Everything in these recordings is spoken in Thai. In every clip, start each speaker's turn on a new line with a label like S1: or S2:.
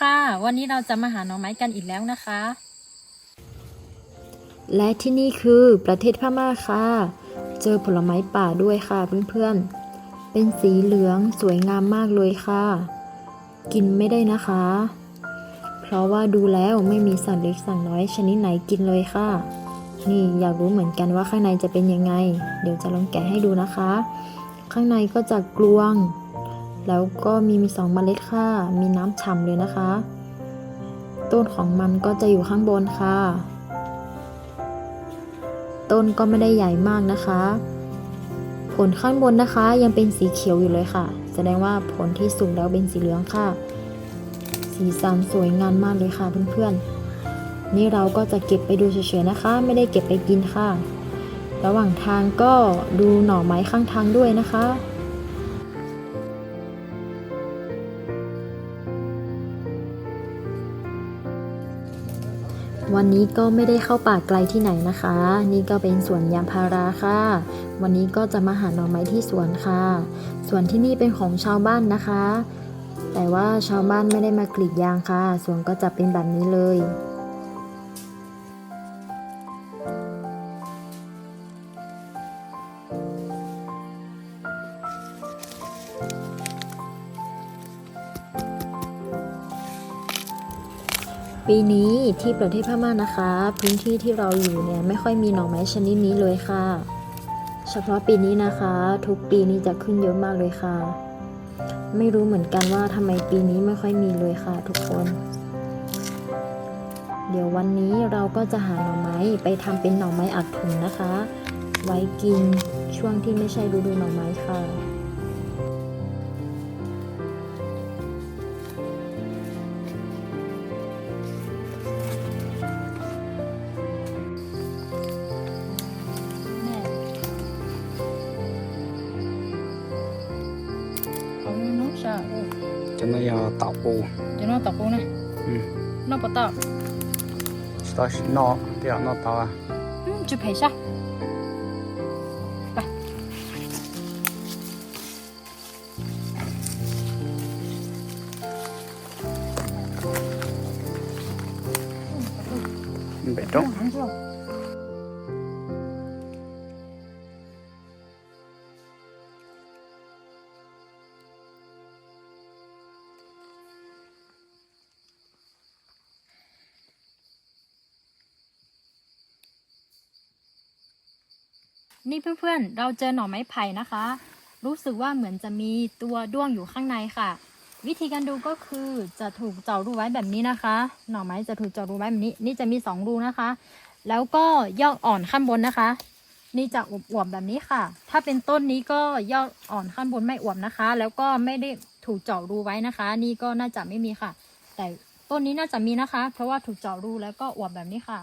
S1: วัสดีค่ะ วันนี้เราจะมาหาหน่อไม้กันอีกแล้วนะคะ
S2: และที่นี่คือประเทศพม่าค่ะ เจอผลไม้ป่าด้วยค่ะเพื่อนๆ เป็นสีเหลืองสวยงามมากเลยค่ะ กินไม่ได้นะคะ เพราะว่าดูแล้วไม่มีสัตว์เล็กสัตว์น้อยชนิดไหนกินเลยค่ะ นี่อยากรู้เหมือนกันว่าข้างในจะเป็นยังไง เดี๋ยวจะลองแกะให้ดูนะคะ ข้างในก็จะกลวง แล้วก็มีมีสองเมล็ดค่ะ มีน้ำฉ่ำเลยนะคะ ต้นของมันก็จะอยู่ข้างบนค่ะ ต้นก็ไม่ได้ใหญ่มากนะคะ ผลข้างบนนะคะยังเป็นสีเขียวอยู่เลยค่ะ แสดงว่าผลที่สุกแล้วเป็นสีเหลืองค่ะ สีสันสวยงามมากเลยค่ะเพื่อนๆ นี่เราก็จะเก็บไปดูเฉยๆนะคะ ไม่ได้เก็บไปกินค่ะ ระหว่างทางก็ดูหน่อไม้ข้างทางด้วยนะคะ วันนี้ก็ไม่ได้เข้าป่าไกลที่ไหนนะคะ นี่ก็เป็นสวนยางพาราค่ะ วันนี้ก็จะมาหาหน่อไม้ที่สวนค่ะ สวนที่นี่เป็นของชาวบ้านนะคะ แต่ว่าชาวบ้านไม่ได้มากรีดยางค่ะ สวนก็จะเป็นแบบนี้เลย ปีนี้ที่ประเทศพม่านะคะ พื้นที่ที่เราอยู่เนี่ยไม่ค่อยมีหน่อไม้ชนิดนี้เลยค่ะ เฉพาะปีนี้นะคะ ทุกปีนี้จะขึ้นเยอะมากเลยค่ะ ไม่รู้เหมือนกันว่าทำไมปีนี้ไม่ค่อยมีเลยค่ะ ทุกคน เดี๋ยววันนี้เราก็จะหาหน่อไม้ไปทำเป็นหน่อไม้อัดถุงนะคะ ไว้กินช่วงที่ไม่ใช่ฤดูหน่อไม้ค่ะ
S1: sao? Ừ. Cho nó giờ tạo bù cho nó tạo bù
S3: này ừ. nó bắt tạo
S1: tạo nó để nó tạo à. Ừ, chụp hình sao? Betul. นี่เพื่อนๆ เราเจอหน่อไม้ไผ่นะคะ รู้สึกว่าเหมือนจะมีตัวด้วงอยู่ข้างในค่ะ วิธีการดูก็คือจะถูกเจาะรูไว้แบบนี้นะคะ หน่อไม้จะถูกเจาะรูไว้แบบนี้ นี่จะมีสองรูนะคะ แล้วก็ยอดอ่อนข้างบนนะคะ นี่จะอวบๆแบบนี้ค่ะ ถ้าเป็นต้นนี้ก็ยอดอ่อนข้างบนไม่อวบนะคะ แล้วก็ไม่ได้ถูกเจาะรูไว้นะคะ นี่ก็น่าจะไม่มีค่ะ แต่ต้นนี้น่าจะมีนะคะ เพราะว่าถูกเจาะรูแล้วก็อวบแบบนี้ค่ะ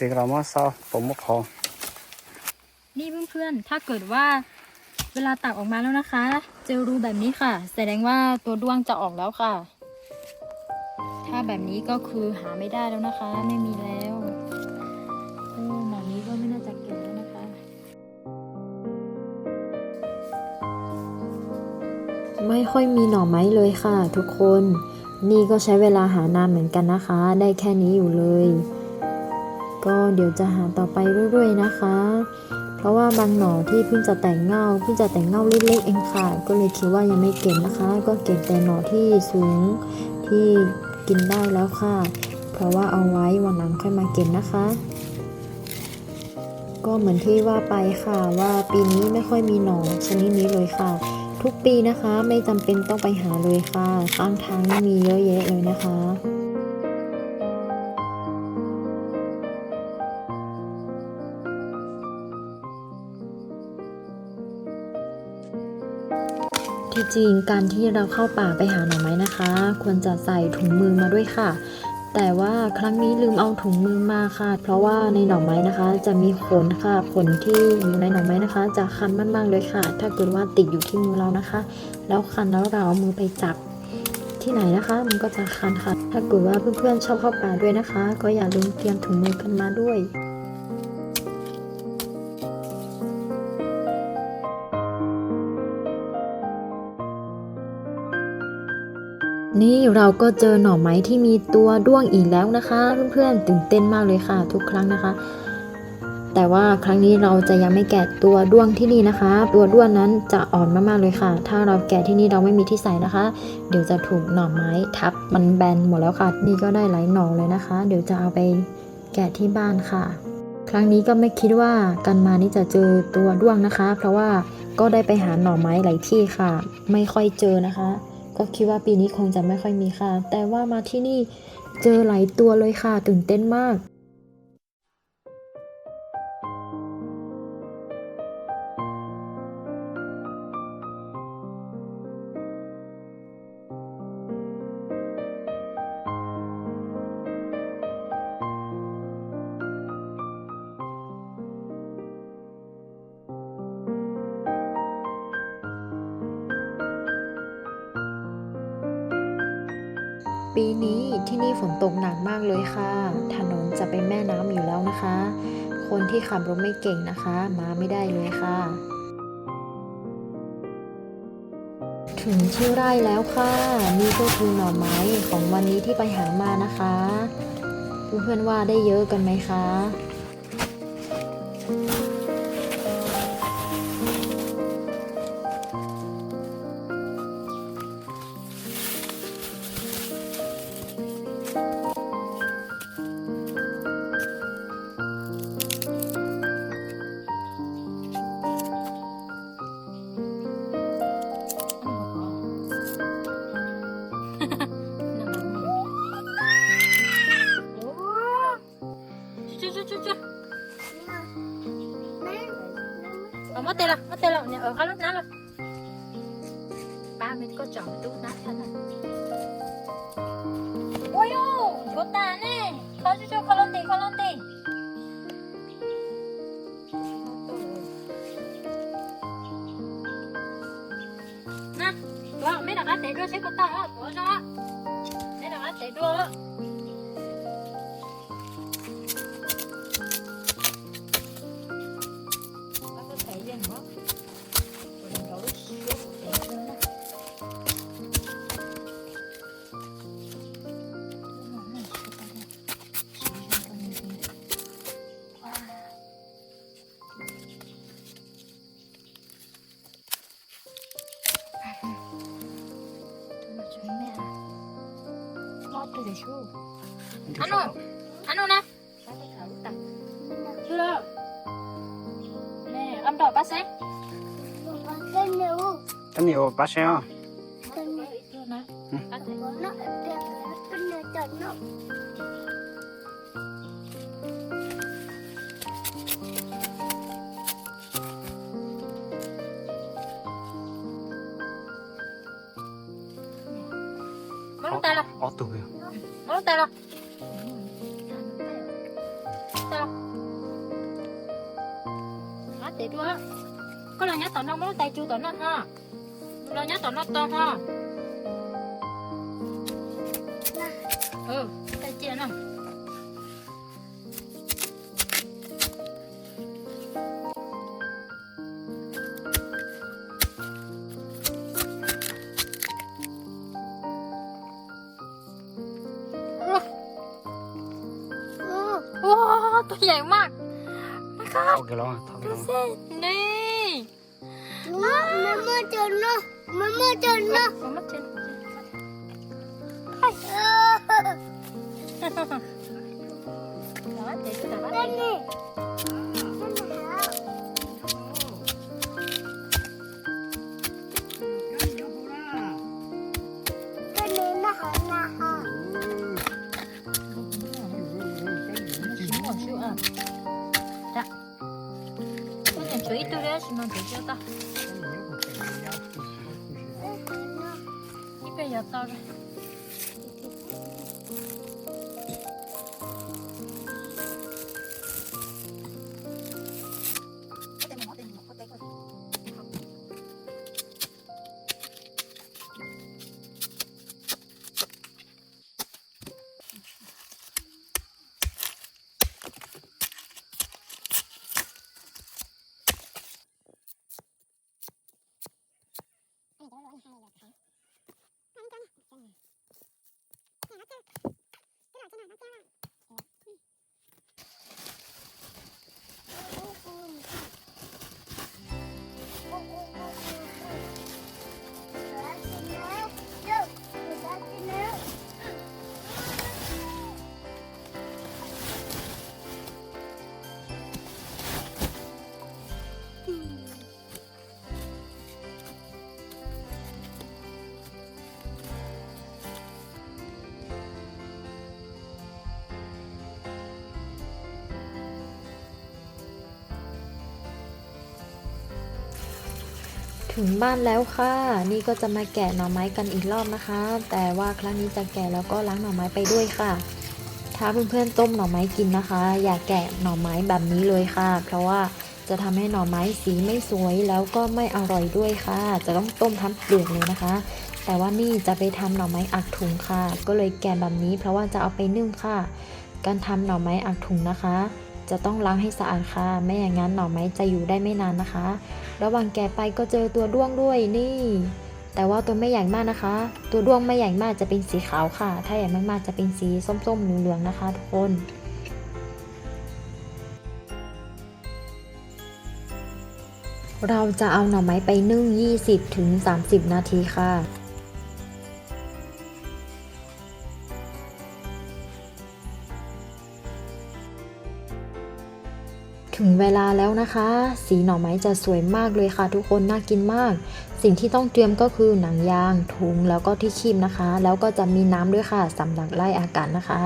S3: ติกรามาเศร้าผมมะพร้า
S1: นี่เพื่อนๆ ถ้าเกิดว่าเวลาตักออกมาแล้วนะคะ เจอรูแบบนี้ค่ะ แสดงว่าตัวด้วงจะออกแล้วค่ะ ถ้าแบบนี้ก็คือหาไม่ได้แล้วนะคะ ไม่มีแล้วเออนี้ก็ไม่น่าจะเก็บแล้วนะคะ
S2: ไม่ค่อยมีหน่อไม้เลยค่ะ ทุกคน นี่ก็ใช้เวลาหานานเหมือนกันนะคะ ได้แค่นี้อยู่เลย ก็เดี๋ยวจะหาต่อไปเรื่อยๆนะคะ เพราะว่าบางหน่อที่เพิ่งจะแต่งเงาเพิ่งจะแต่งเงาเล็กๆเองค่ะ ก็เลยคิดว่ายังไม่เก็บนะคะ ก็เก็บแต่หน่อที่สูงที่กินได้แล้วค่ะ เพราะว่าเอาไว้วันหลังค่อยมาเก็บนะคะก็เหมือนที่ว่าไปค่ะว่าปีนี้ไม่ค่อยมีหน่อชนิดนี้เลยค่ะ ทุกปีนะคะไม่จำเป็นต้องไปหาเลยค่ะข้างทางนี่มีเยอะแยะเลยนะคะ ที่จริงการที่เราเข้าป่าไปหาหน่อไม้นะคะ ควรจะใส่ถุงมือมาด้วยค่ะ แต่ว่าครั้งนี้ลืมเอาถุงมือมาค่ะ เพราะว่าในหน่อไม้นะคะ จะมีขนค่ะขนที่อยู่ในหน่อไม้นะคะ จะคันมากๆเลยค่ะ ถ้าเกิดว่าติดอยู่ที่มือเรานะคะ แล้วคันแล้วเราเอามือไปจับที่ไหนนะคะ มันก็จะคันค่ะ ถ้าเกิดว่าเพื่อนๆชอบเข้าป่าด้วยนะคะ ก็อย่าลืมเตรียมถุงมือกันมาด้วย เราก็เจอหน่อไม้ที่มีตัวด้วงอีกแล้วนะคะ เพื่อนๆตื่นเต้นมากเลยค่ะ ทุกครั้งนะคะ แต่ว่าครั้งนี้เราจะยังไม่แกะตัวด้วงที่นี่นะคะ ตัวด้วงนั้นจะอ่อนมากๆเลยค่ะ ถ้าเราแกะที่นี่เราไม่มีที่ใส่นะคะ เดี๋ยวจะถูกหน่อไม้ทับมันแบนหมดแล้วค่ะ นี่ก็ได้หลายหน่อเลยนะคะ เดี๋ยวจะเอาไปแกะที่บ้านค่ะ ครั้งนี้ก็ไม่คิดว่ากันมานี่จะเจอตัวด้วงนะคะ เพราะว่าก็ได้ไปหาหน่อไม้หลายที่ค่ะ ไม่ค่อยเจอนะคะ ก็คิดว่าปีนี้คงจะไม่ค่อยมีค่ะ แต่ว่ามาที่นี่เจอหลายตัวเลยค่ะ ตื่นเต้นมาก ปีนี้ที่นี่ฝนตกหนักมากเลยค่ะ ถนนจะเป็นแม่น้ำอยู่แล้วนะคะ คนที่ขับรถไม่เก่งนะคะ มาไม่ได้เลยค่ะ ถึงที่ไร่แล้วค่ะ นี่ก็คือหน่อไม้ของวันนี้ที่ไปหามานะคะเพื่อนๆว่าได้เยอะกันไหมคะ
S1: mất tiền rồi, mất tiền rồi, ở khá lúc nát rồi. Ba mình có chọn tú nát thân này. Ôi ô, có tà nè. có chú chú, khó lông tì, khó lông tì. Nè, đó, mấy đặc á để đua sẽ có tà hả của cho. Mấy đặc á để đua apa dah show? Anu. Anu nak? Apa kau tak? Sudah. Nih, ambil apa sih? Tanya apa sih? Tanya itu nak. 어떠고요? 어 따라.
S3: 따라. 아
S1: 대도야. 그럼 nhá tao nó muốn tay chưa tao
S3: nó ha. Rồi nhá tao nó
S1: to ha.
S3: Ừ,
S1: tay chia nào. Rồi. sao à để đua có là nhát tao nó muốn tay chú tao nó ha là nhát tao nó to ha ừ tay chia nó Wow, tôi dày mắc
S3: Thao cái lo, thao cái lo.
S1: Nè
S4: Mama Jono, Mama Jono.
S1: Có mất trên Đó, để tôi đặt
S4: Đây
S1: đi
S4: nè. Cái
S1: 하시면 되겠다. 어, 어, 입에
S2: 엿다를. ถึงบ้านแล้วค่ะ นี่ก็จะมาแกะหน่อไม้กันอีกรอบนะคะ แต่ว่าครั้งนี้จะแกะแล้วก็ล้างหน่อไม้ไปด้วยค่ะ ถ้าเพื่อนๆต้มหน่อไม้กินนะคะ อย่าแกะหน่อไม้แบบนี้เลยค่ะ เพราะว่าจะทำให้หน่อไม้สีไม่สวยแล้วก็ไม่อร่อยด้วยค่ะ จะต้องต้มทั้งเปลือกเลยนะคะ แต่ว่านี่จะไปทำหน่อไม้อักถุงค่ะ ก็เลยแกะแบบนี้เพราะว่าจะเอาไปนึ่งค่ะ การทำหน่อไม้อักถุงนะคะ จะต้องล้างให้สะอาดค่ะ ไม่อย่างนั้นหน่อไม้จะอยู่ได้ไม่นานนะคะ ระหว่างแกะไปก็เจอตัวด้วงด้วยนี่ แต่ว่าตัวไม่ใหญ่มากนะคะ ตัวด้วงไม่ใหญ่มากจะเป็นสีขาวค่ะ ถ้าใหญ่มากๆจะเป็นสีส้มๆเหลืองๆนะคะ ทุกคนเราจะเอาหน่อไม้ไปนึ่ง 20-30 นาทีค่ะ ถึงเวลาแล้วนะคะ สีหน่อไม้จะสวยมากเลยค่ะ ทุกคนน่ากินมาก สิ่งที่ต้องเตรียมก็คือหนังยางถุงแล้วก็ที่คีบนะคะ แล้วก็จะมีน้ำด้วยค่ะสำหรับไล่อากาศนะคะ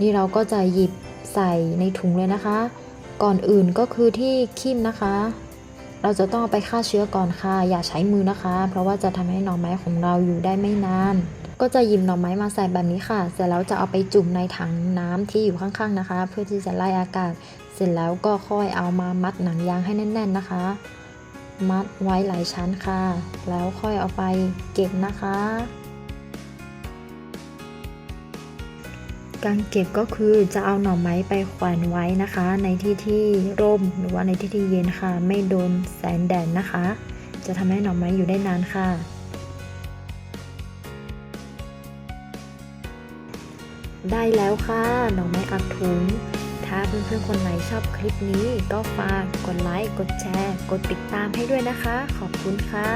S2: นี่เราก็จะหยิบใส่ในถุงเลยนะคะ ก่อนอื่นก็คือที่คีบนะคะ เราจะต้องเอาไปฆ่าเชื้อก่อนค่ะ อย่าใช้มือนะคะ เพราะว่าจะทำให้หน่อไม้ของเราอยู่ได้ไม่นาน ก็จะหยิบหน่อไม้มาใส่แบบนี้ค่ะ เสร็จแล้วจะเอาไปจุ่มในถังน้ำที่อยู่ข้างๆนะคะ เพื่อที่จะไล่อากาศ เสร็จแล้วก็ค่อยเอามามัดหนังยางให้แน่น ๆนะคะ มัดไว้หลายชั้นค่ะ แล้วค่อยเอาไปเก็บนะคะการเก็บก็คือจะเอาหน่อไม้ไปแขวนไว้นะคะ ในที่ที่ร่มหรือว่าในที่ที่เย็นค่ะ ไม่โดนแสงแดดนะคะ จะทำให้หน่อไม้อยู่ได้นานค่ะ ได้แล้วค่ะน้องไม้อักถุง ถ้าเพื่อนๆคนไหนชอบคลิปนี้ก็ฝากกดไลค์ กดแชร์ กดติดตามให้ด้วยนะคะ ขอบคุณค่ะ